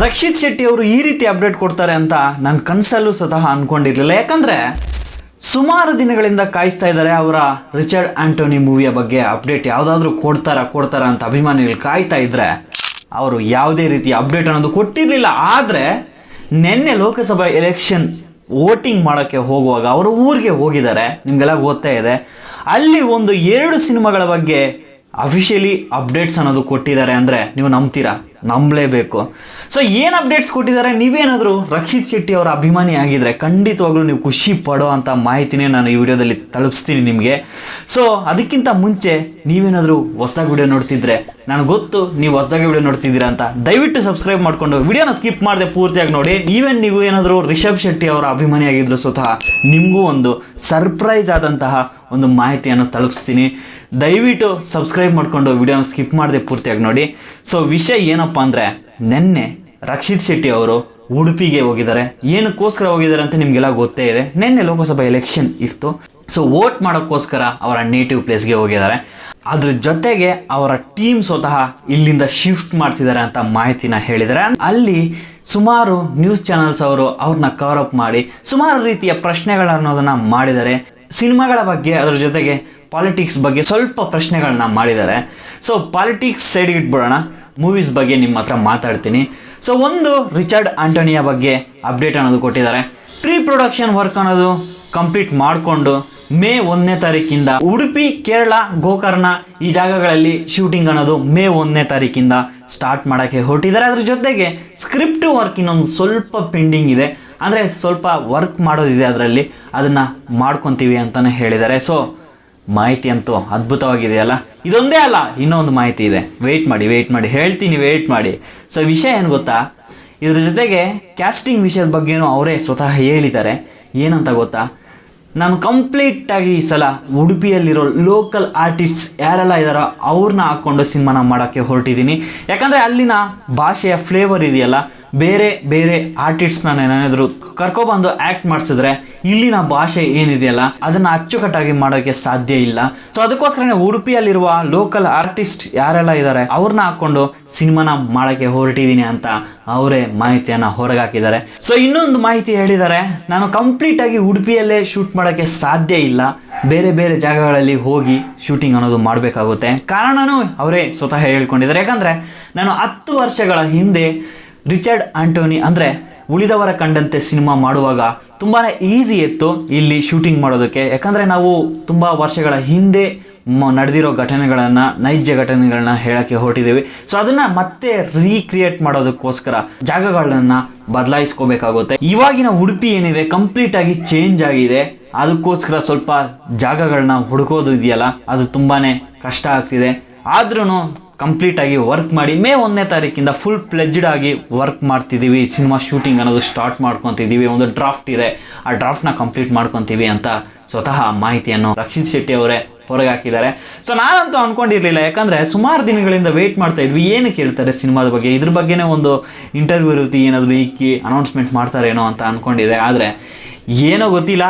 ರಕ್ಷಿತ್ ಶೆಟ್ಟಿ ಅವರು ಈ ರೀತಿ ಅಪ್ಡೇಟ್ ಕೊಡ್ತಾರೆ ಅಂತ ನಾನು ಕನಸಲ್ಲೂ ಸ್ವತಃ ಅನ್ಕೊಂಡಿರ್ಲಿಲ್ಲ. ಯಾಕಂದ್ರೆ ಸುಮಾರು ದಿನಗಳಿಂದ ಕಾಯಿಸ್ತಾ ಇದ್ದಾರೆ ಅವರ ರಿಚರ್ಡ್ ಆಂಟೋನಿ ಮೂವಿಯ ಬಗ್ಗೆ ಅಪ್ಡೇಟ್ ಯಾವುದಾದ್ರೂ ಕೊಡ್ತಾರ ಕೊಡ್ತಾರ ಅಂತ ಅಭಿಮಾನಿಗಳು ಕಾಯ್ತಾ ಇದ್ರೆ ಅವರು ಯಾವುದೇ ರೀತಿ ಅಪ್ಡೇಟ್ ಅನ್ನೋದು ಕೊಟ್ಟಿರಲಿಲ್ಲ. ಆದರೆ ನಿನ್ನೆ ಲೋಕಸಭಾ ಎಲೆಕ್ಷನ್ ವೋಟಿಂಗ್ ಮಾಡೋಕ್ಕೆ ಹೋಗುವಾಗ ಅವರು ಊರಿಗೆ ಹೋಗಿದ್ದಾರೆ. ನಿಮಗೆಲ್ಲ ಗೊತ್ತೇ ಇದೆ. ಅಲ್ಲಿ ಒಂದು ಎರಡು ಸಿನಿಮಾಗಳ ಬಗ್ಗೆ ಅಫಿಷಿಯಲಿ ಅಪ್ಡೇಟ್ಸ್ ಅನ್ನೋದು ಕೊಟ್ಟಿದ್ದಾರೆ ಅಂದರೆ ನೀವು ನಂಬ್ತೀರಾ? ನಂಬಲೇಬೇಕು. ಸೊ ಏನು ಅಪ್ಡೇಟ್ಸ್ ಕೊಟ್ಟಿದ್ದಾರೆ? ನೀವೇನಾದರೂ ರಕ್ಷಿತ್ ಶೆಟ್ಟಿ ಅವರ ಅಭಿಮಾನಿ ಆಗಿದ್ರೆ ಖಂಡಿತವಾಗ್ಲೂ ನೀವು ಖುಷಿ ಪಡೋ ಅಂಥ ಮಾಹಿತಿನೇ ನಾನು ಈ ವಿಡಿಯೋದಲ್ಲಿ ತಲುಪಿಸ್ತೀನಿ ನಿಮಗೆ. ಸೊ ಅದಕ್ಕಿಂತ ಮುಂಚೆ ನೀವೇನಾದರೂ ಹೊಸದಾಗಿ ವಿಡಿಯೋ ನೋಡ್ತಿದ್ರೆ ನನಗೆ ಗೊತ್ತು ನೀವು ಹೊಸದಾಗಿ ವಿಡಿಯೋ ನೋಡ್ತಿದ್ದೀರಾ ಅಂತ ದಯವಿಟ್ಟು ಸಬ್ಸ್ಕ್ರೈಬ್ ಮಾಡಿಕೊಂಡು ವಿಡಿಯೋನ ಸ್ಕಿಪ್ ಮಾಡದೆ ಪೂರ್ತಿಯಾಗಿ ನೋಡಿ. ಈವನ್ ನೀವು ಏನಾದರೂ ರಿಷಬ್ ಶೆಟ್ಟಿ ಅವರ ಅಭಿಮಾನಿ ಆಗಿದ್ರು ಸ್ವತಃ ನಿಮಗೂ ಒಂದು ಸರ್ಪ್ರೈಸ್ ಆದಂತಹ ಒಂದು ಮಾಹಿತಿಯನ್ನು ತಲುಪಿಸ್ತೀನಿ. ದಯವಿಟ್ಟು ಸಬ್ಸ್ಕ್ರೈಬ್ ಮಾಡಿಕೊಂಡು ವಿಡಿಯೋನ ಸ್ಕಿಪ್ ಮಾಡದೆ ಪೂರ್ತಿಯಾಗಿ ನೋಡಿ. ಸೊ ವಿಷಯ ಏನಪ್ಪ ಅಂದರೆ, ನಿನ್ನೆ ರಕ್ಷಿತ್ ಶೆಟ್ಟಿ ಅವರು ಉಡುಪಿಗೆ ಹೋಗಿದ್ದಾರೆ. ಏನಕ್ಕೋಸ್ಕರ ಹೋಗಿದ್ದಾರೆ ಅಂತ ನಿಮಗೆಲ್ಲ ಗೊತ್ತೇ ಇದೆ. ನಿನ್ನೆ ಲೋಕಸಭಾ ಎಲೆಕ್ಷನ್ ಇತ್ತು. ಸೊ ವೋಟ್ ಮಾಡೋಕ್ಕೋಸ್ಕರ ಅವರ ನೇಟಿವ್ ಪ್ಲೇಸ್ಗೆ ಹೋಗಿದ್ದಾರೆ. ಅದ್ರ ಜೊತೆಗೆ ಅವರ ಟೀಮ್ ಸ್ವತಃ ಇಲ್ಲಿಂದ ಶಿಫ್ಟ್ ಮಾಡ್ತಿದ್ದಾರೆ ಅಂತ ಮಾಹಿತಿನ ಹೇಳಿದ್ದಾರೆ. ಅಲ್ಲಿ ಸುಮಾರು ನ್ಯೂಸ್ ಚಾನೆಲ್ಸ್ ಅವರು ಅವ್ರನ್ನ ಕವರ್ ಅಪ್ ಮಾಡಿ ಸುಮಾರು ರೀತಿಯ ಪ್ರಶ್ನೆಗಳನ್ನೋದನ್ನ ಮಾಡಿದ್ದಾರೆ. ಸಿನಿಮಾಗಳ ಬಗ್ಗೆ, ಅದ್ರ ಜೊತೆಗೆ ಪಾಲಿಟಿಕ್ಸ್ ಬಗ್ಗೆ ಸ್ವಲ್ಪ ಪ್ರಶ್ನೆಗಳನ್ನ ಮಾಡಿದ್ದಾರೆ. ಸೊ ಪಾಲಿಟಿಕ್ಸ್ ಸೈಡ್ಗೆ ಇಟ್ಬಿಡೋಣ. ಮೂವೀಸ್ ಬಗ್ಗೆ ನಿಮ್ಮ ಹತ್ರ ಮಾತಾಡ್ತೀನಿ. ಸೊ ಒಂದು ರಿಚರ್ಡ್ ಆಂಟೋನಿಯ ಬಗ್ಗೆ ಅಪ್ಡೇಟ್ ಅನ್ನೋದು ಕೊಟ್ಟಿದ್ದಾರೆ. ಪ್ರೀ ಪ್ರೊಡಕ್ಷನ್ ವರ್ಕ್ ಅನ್ನೋದು ಕಂಪ್ಲೀಟ್ ಮಾಡಿಕೊಂಡು ಮೇ ಒಂದನೇ ತಾರೀಕಿಂದ ಉಡುಪಿ, ಕೇರಳ, ಗೋಕರ್ಣ ಈ ಜಾಗಗಳಲ್ಲಿ ಶೂಟಿಂಗ್ ಅನ್ನೋದು ಮೇ ಒಂದನೇ ತಾರೀಕಿಂದ ಸ್ಟಾರ್ಟ್ ಮಾಡೋಕ್ಕೆ ಹೊರಟಿದ್ದಾರೆ. ಅದ್ರ ಜೊತೆಗೆ ಸ್ಕ್ರಿಪ್ಟ್ ವರ್ಕ್ ಇನ್ನೊಂದು ಸ್ವಲ್ಪ ಪೆಂಡಿಂಗ್ ಇದೆ. ಅಂದರೆ ಸ್ವಲ್ಪ ವರ್ಕ್ ಮಾಡೋದಿದೆ ಅದರಲ್ಲಿ, ಅದನ್ನು ಮಾಡ್ಕೊತೀವಿ ಅಂತಲೇ ಹೇಳಿದ್ದಾರೆ. ಸೊ ಮಾಹಿತಿ ಅಂತೂ ಅದ್ಭುತವಾಗಿದೆಯಲ್ಲ ಇದೊಂದೇ ಅಲ್ಲ, ಇನ್ನೊಂದು ಮಾಹಿತಿ ಇದೆ. ವೆಯ್ಟ್ ಮಾಡಿ ವೆಯ್ಟ್ ಮಾಡಿ, ಹೇಳ್ತೀನಿ ವೆಯ್ಟ್ ಮಾಡಿ. ಸೊ ವಿಷಯ ಏನು ಗೊತ್ತಾ? ಇದ್ರ ಜೊತೆಗೆ ಕ್ಯಾಸ್ಟಿಂಗ್ ವಿಷಯದ ಬಗ್ಗೆನೂ ಅವರೇ ಸ್ವತಃ ಹೇಳಿದ್ದಾರೆ. ಏನಂತ ಗೊತ್ತಾ? ನಾನು ಕಂಪ್ಲೀಟಾಗಿ ಈ ಸಲ ಉಡುಪಿಯಲ್ಲಿರೋ ಲೋಕಲ್ ಆರ್ಟಿಸ್ಟ್ಸ್ ಯಾರೆಲ್ಲ ಇದ್ದಾರೋ ಅವ್ರನ್ನ ಹಾಕ್ಕೊಂಡು ಸಿನಿಮಾನ ಮಾಡೋಕ್ಕೆ ಹೊರಟಿದ್ದೀನಿ. ಯಾಕಂದರೆ ಅಲ್ಲಿನ ಭಾಷೆಯ ಫ್ಲೇವರ್ ಇದೆಯಲ್ಲ ಬೇರೆ ಬೇರೆ ಆರ್ಟಿಸ್ಟ್ನ ಏನಾದರೂ ಕರ್ಕೊಬಂದು ಆ್ಯಕ್ಟ್ ಮಾಡಿಸಿದ್ರೆ ಇಲ್ಲಿನ ಭಾಷೆ ಏನಿದೆಯಲ್ಲ, ಅದನ್ನು ಅಚ್ಚುಕಟ್ಟಾಗಿ ಮಾಡೋಕ್ಕೆ ಸಾಧ್ಯ ಇಲ್ಲ. ಸೊ ಅದಕ್ಕೋಸ್ಕರನೇ ಉಡುಪಿಯಲ್ಲಿರುವ ಲೋಕಲ್ ಆರ್ಟಿಸ್ಟ್ ಯಾರೆಲ್ಲ ಇದ್ದಾರೆ ಅವ್ರನ್ನ ಹಾಕ್ಕೊಂಡು ಸಿನಿಮಾನ ಮಾಡೋಕ್ಕೆ ಹೊರಟಿದ್ದೀನಿ ಅಂತ ಅವರೇ ಮಾಹಿತಿಯನ್ನು ಹೊರಗಾಕಿದ್ದಾರೆ. ಸೊ ಇನ್ನೊಂದು ಮಾಹಿತಿ ಹೇಳಿದ್ದಾರೆ, ನಾನು ಕಂಪ್ಲೀಟಾಗಿ ಉಡುಪಿಯಲ್ಲೇ ಶೂಟ್ ಮಾಡೋಕ್ಕೆ ಸಾಧ್ಯ ಇಲ್ಲ. ಬೇರೆ ಬೇರೆ ಜಾಗಗಳಲ್ಲಿ ಹೋಗಿ ಶೂಟಿಂಗ್ ಅನ್ನೋದು ಮಾಡಬೇಕಾಗುತ್ತೆ. ಕಾರಣನೂ ಅವರೇ ಸ್ವತಃ ಹೇಳ್ಕೊಂಡಿದ್ದಾರೆ. ಯಾಕಂದರೆ, ನಾನು ಹತ್ತು ವರ್ಷಗಳ ಹಿಂದೆ ರಿಚರ್ಡ್ ಆಂಟೋನಿ ಅಂದರೆ ಉಳಿದವರ ಕಂಡಂತೆ ಸಿನಿಮಾ ಮಾಡುವಾಗ ತುಂಬಾ ಈಸಿ ಇತ್ತು ಇಲ್ಲಿ ಶೂಟಿಂಗ್ ಮಾಡೋದಕ್ಕೆ. ಯಾಕಂದರೆ ನಾವು ತುಂಬ ವರ್ಷಗಳ ಹಿಂದೆ ನಡೆದಿರೋ ಘಟನೆಗಳನ್ನು, ನೈಜ ಘಟನೆಗಳನ್ನ ಹೇಳೋಕ್ಕೆ ಹೊರಟಿದ್ದೀವಿ. ಸೊ ಅದನ್ನು ಮತ್ತೆ ರೀಕ್ರಿಯೇಟ್ ಮಾಡೋದಕ್ಕೋಸ್ಕರ ಜಾಗಗಳನ್ನು ಬದಲಾಯಿಸ್ಕೋಬೇಕಾಗುತ್ತೆ. ಇವಾಗಿನ ಉಡುಪಿ ಏನಿದೆ ಕಂಪ್ಲೀಟಾಗಿ ಚೇಂಜ್ ಆಗಿದೆ. ಅದಕ್ಕೋಸ್ಕರ ಸ್ವಲ್ಪ ಜಾಗಗಳನ್ನ ಹುಡುಕೋದು ಇದೆಯಲ್ಲ, ಅದು ತುಂಬಾ ಕಷ್ಟ ಆಗ್ತಿದೆ. ಆದ್ರೂ ಕಂಪ್ಲೀಟಾಗಿ ವರ್ಕ್ ಮಾಡಿ ಮೇ ಒಂದನೇ ತಾರೀಕಿಂದ ಫುಲ್ ಪ್ಲೆಜ್ಡ್ ಆಗಿ ವರ್ಕ್ ಮಾಡ್ತಿದ್ದೀವಿ. ಸಿನಿಮಾ ಶೂಟಿಂಗ್ ಅನ್ನೋದು ಸ್ಟಾರ್ಟ್ ಮಾಡ್ಕೊತಿದ್ದೀವಿ. ಒಂದು ಡ್ರಾಫ್ಟ್ ಇದೆ. ಆ ಡ್ರಾಫ್ಟ್ನ ಕಂಪ್ಲೀಟ್ ಮಾಡ್ಕೊತೀವಿ ಅಂತ ಸ್ವತಃ ಮಾಹಿತಿಯನ್ನು ರಕ್ಷಿತ್ ಶೆಟ್ಟಿ ಅವರೇ ಹೊರಗೆ ಹಾಕಿದ್ದಾರೆ ಸೊ ನಾನಂತೂ ಅಂದ್ಕೊಂಡಿರಲಿಲ್ಲ ಯಾಕಂದರೆ ಸುಮಾರು ದಿನಗಳಿಂದ ವೆಯ್ಟ್ ಮಾಡ್ತಾ ಇದ್ವಿ. ಏನು ಕೇಳ್ತಾರೆ ಸಿನಿಮಾದ ಬಗ್ಗೆ? ಇದ್ರ ಬಗ್ಗೆನೇ ಒಂದು ಇಂಟರ್ವ್ಯೂ ಇರುತ್ತೆ. ಏನಾದರೂ ಇಕ್ಕಿ ಅನೌನ್ಸ್ಮೆಂಟ್ ಮಾಡ್ತಾರೇನೋ ಅಂತ ಅಂದ್ಕೊಂಡಿದೆ ಆದರೆ ಏನೋ ಗೊತ್ತಿಲ್ಲ.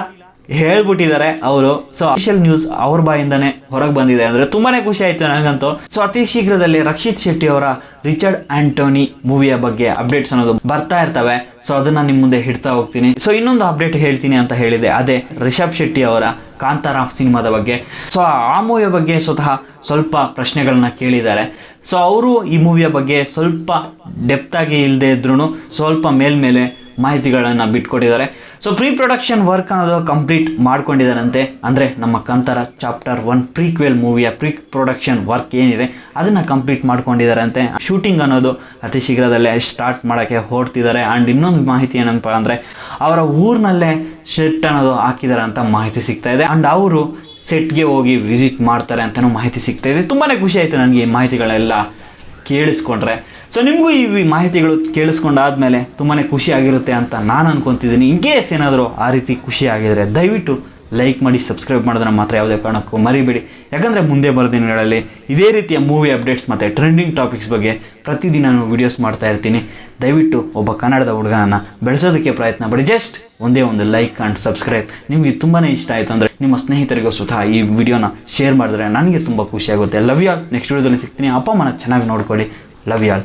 ಹೇಳ್ಬಿಟ್ಟಿದ್ದಾರೆ ಅವರು. ಸೊ ಅಫಿಷಿಯಲ್ ನ್ಯೂಸ್ ಅವ್ರ ಬಾಯಿಂದಾನೆ ಹೊರಗೆ ಬಂದಿದೆ ಅಂದರೆ ತುಂಬಾನೇ ಖುಷಿ ಆಯ್ತು ನನಗಂತೂ. ಸೊ ಅತಿ ಶೀಘ್ರದಲ್ಲಿ ರಕ್ಷಿತ್ ಶೆಟ್ಟಿ ಅವರ ರಿಚರ್ಡ್ ಆಂಟೋನಿ ಮೂವಿಯ ಬಗ್ಗೆ ಅಪ್ಡೇಟ್ಸ್ ಅನ್ನೋದು ಬರ್ತಾ ಇರ್ತವೆ. ಸೊ ಅದನ್ನ ನಿಮ್ಮ ಮುಂದೆ ಹಿಡ್ತಾ ಹೋಗ್ತೀನಿ. ಸೊ ಇನ್ನೊಂದು ಅಪ್ಡೇಟ್ ಹೇಳ್ತೀನಿ ಅಂತ ಹೇಳಿದೆ. ಅದೇ ರಿಷಬ್ ಶೆಟ್ಟಿ ಅವರ ಕಾಂತಾರ ಸಿನಿಮಾದ ಬಗ್ಗೆ. ಸೊ ಆ ಮೂವಿಯ ಬಗ್ಗೆ ಸ್ವತಃ ಸ್ವಲ್ಪ ಪ್ರಶ್ನೆಗಳನ್ನ ಕೇಳಿದ್ದಾರೆ. ಸೊ ಅವರು ಈ ಮೂವಿಯ ಬಗ್ಗೆ ಸ್ವಲ್ಪ ಡೆಪ್ತಾಗಿ ಇಲ್ಲದೆ ಇದ್ರೂ ಸ್ವಲ್ಪ ಮೇಲ್ಮೇಲೆ ಮಾಹಿತಿಗಳನ್ನು ಬಿಟ್ಕೊಟ್ಟಿದ್ದಾರೆ. ಸೊ ಪ್ರೀ ಪ್ರೊಡಕ್ಷನ್ ವರ್ಕ್ ಅನ್ನೋದು ಕಂಪ್ಲೀಟ್ ಮಾಡ್ಕೊಂಡಿದ್ದಾರಂತೆ ಅಂದರೆ ನಮ್ಮ ಕಂತರ ಚಾಪ್ಟರ್ ಒನ್ ಪ್ರೀಕ್ವೆಲ್ ಮೂವಿಯ ಪ್ರೀ ಪ್ರೊಡಕ್ಷನ್ ವರ್ಕ್ ಏನಿದೆ, ಅದನ್ನು ಕಂಪ್ಲೀಟ್ ಮಾಡ್ಕೊಂಡಿದ್ದಾರಂತೆ. ಶೂಟಿಂಗ್ ಅನ್ನೋದು ಅತಿ ಶೀಘ್ರದಲ್ಲೇ ಸ್ಟಾರ್ಟ್ ಮಾಡೋಕ್ಕೆ ಹೊರಡ್ತಿದ್ದಾರೆ. ಆ್ಯಂಡ್ ಇನ್ನೊಂದು ಮಾಹಿತಿ ಏನಪ್ಪ ಅಂದರೆ, ಅವರ ಊರಿನಲ್ಲೇ ಸೆಟ್ ಅನ್ನೋದು ಹಾಕಿದ್ದಾರೆ ಅಂತ ಮಾಹಿತಿ ಸಿಗ್ತಾ ಇದೆ. ಆ್ಯಂಡ್ ಅವರು ಸೆಟ್ಗೆ ಹೋಗಿ ವಿಸಿಟ್ ಮಾಡ್ತಾರೆ ಅಂತಲೂ ಮಾಹಿತಿ ಸಿಗ್ತಾ ಇದೆ. ತುಂಬಾ ಖುಷಿ ಆಯಿತು ನನಗೆ ಈ ಮಾಹಿತಿಗಳೆಲ್ಲ. ಕೇಳಿಸ್ಕೊಂಡ್ರೆ. ಸೊ ನಿಮಗೂ ಈ ಮಾಹಿತಿಗಳು ಕೇಳಿಸ್ಕೊಂಡಾದ್ಮೇಲೆ ತುಂಬಾ ಖುಷಿ ಆಗಿರುತ್ತೆ ಅಂತ ನಾನು ಅನ್ಕೊತಿದ್ದೀನಿ. ಇನ್ ಕೇಸ್ ಏನಾದರೂ ಆ ರೀತಿ ಖುಷಿ ಆಗಿದ್ರೆ ದಯವಿಟ್ಟು ಲೈಕ್ ಮಾಡಿ ಸಬ್ಸ್ಕ್ರೈಬ್ ಮಾಡೋದನ್ನು ಮಾತ್ರ ಯಾವುದೇ ಕಾರಣಕ್ಕೂ ಮರಿಬೇಡಿ. ಯಾಕಂದರೆ ಮುಂದೆ ಬರೋ ದಿನಗಳಲ್ಲಿ ಇದೇ ರೀತಿಯ ಮೂವಿ ಅಪ್ಡೇಟ್ಸ್ ಮತ್ತು ಟ್ರೆಂಡಿಂಗ್ ಟಾಪಿಕ್ಸ್ ಬಗ್ಗೆ ಪ್ರತಿದಿನ ನಾನು ವೀಡಿಯೋಸ್ ಮಾಡ್ತಾ ಇರ್ತೀನಿ. ದಯವಿಟ್ಟು ಒಬ್ಬ ಕನ್ನಡದ ಹುಡುಗನನ್ನು ಬೆಳೆಸೋದಕ್ಕೆ ಪ್ರಯತ್ನ ಪಡಿ. ಜಸ್ಟ್ ಒಂದೇ ಒಂದು ಲೈಕ್ ಆ್ಯಂಡ್ ಸಬ್ಸ್ಕ್ರೈಬ್ ನಿಮಗೆ ತುಂಬಾ ಇಷ್ಟ ಆಯಿತು ಅಂದರೆ ನಿಮ್ಮ ಸ್ನೇಹಿತರಿಗೂ ಸ್ವತಃ ಈ ವಿಡಿಯೋನ ಶೇರ್ ಮಾಡಿದ್ರೆ ನನಗೆ ತುಂಬ ಖುಷಿಯಾಗುತ್ತೆ ಲವ್ ಯಾಲ್ ನೆಕ್ಸ್ಟ್ ವಿಡಿಯೋದಲ್ಲಿ ಸಿಗ್ತೀನಿ. ಅಪ್ಪ, ಅಮ್ಮನ ಚೆನ್ನಾಗಿ ನೋಡ್ಕೊಳ್ಳಿ. ಲವ್ ಯಾಲ್